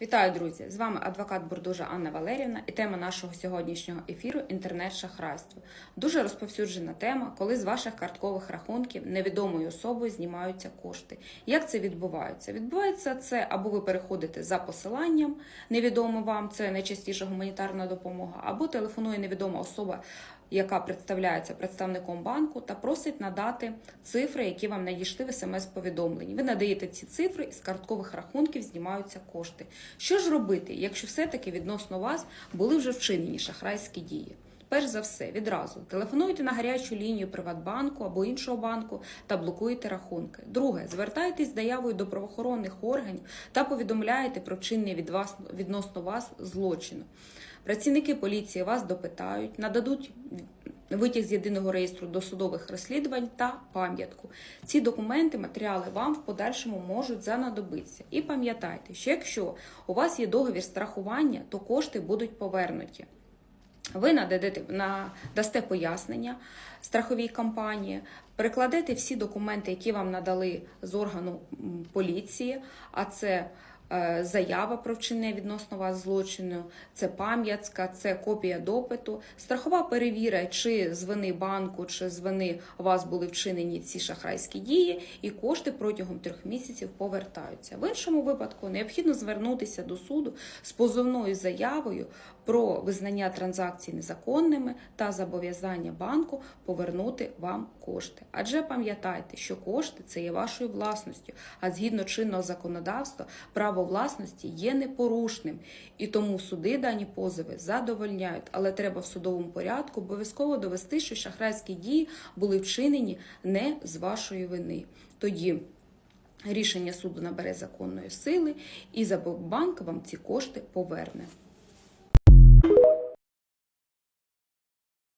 Вітаю, друзі! З вами адвокат Бурдужа Анна Валерівна і тема нашого сьогоднішнього ефіру інтернет-шахрайство. Дуже розповсюджена тема, коли з ваших карткових рахунків невідомою особою знімаються кошти. Як це відбувається? Відбувається це або ви переходите за посиланням, невідомо вам, це найчастіше гуманітарна допомога, або телефонує невідома особа. Яка представляється представником банку та просить надати цифри, які вам надійшли в смс-повідомленні. Ви надаєте ці цифри, і з карткових рахунків знімаються кошти. Що ж робити, якщо все-таки відносно вас були вже вчинені шахрайські дії? Перш за все, відразу телефонуйте на гарячу лінію Приватбанку або іншого банку та блокуйте рахунки. Друге, звертайтесь з заявою до правоохоронних органів та повідомляєте про вчинення від вас відносно вас злочину. Працівники поліції вас допитають, нададуть витяг з єдиного реєстру досудових розслідувань та пам'ятку. Ці документи, матеріали вам в подальшому можуть занадобитися. І пам'ятайте, що якщо у вас є договір страхування, то кошти будуть повернуті. Ви нададете, надасте пояснення страховій компанії, перекладете всі документи, які вам надали з органу поліції, а це заява про вчинення відносно вас злочину, це пам'ятка, це копія допиту. Страхова перевірить, чи з вини банку, чи з вини вас були вчинені ці шахрайські дії, і кошти протягом трьох місяців повертаються. В іншому випадку необхідно звернутися до суду з позовною заявою про визнання транзакцій незаконними та зобов'язання банку повернути вам кошти. Адже пам'ятайте, що кошти це є вашою власністю, а згідно чинного законодавства, право власності є непорушним, і тому суди дані позови задовольняють, але треба в судовому порядку обов'язково довести, що шахрайські дії були вчинені не з вашої вини. Тоді рішення суду набере законної сили, і Забобанк вам ці кошти поверне.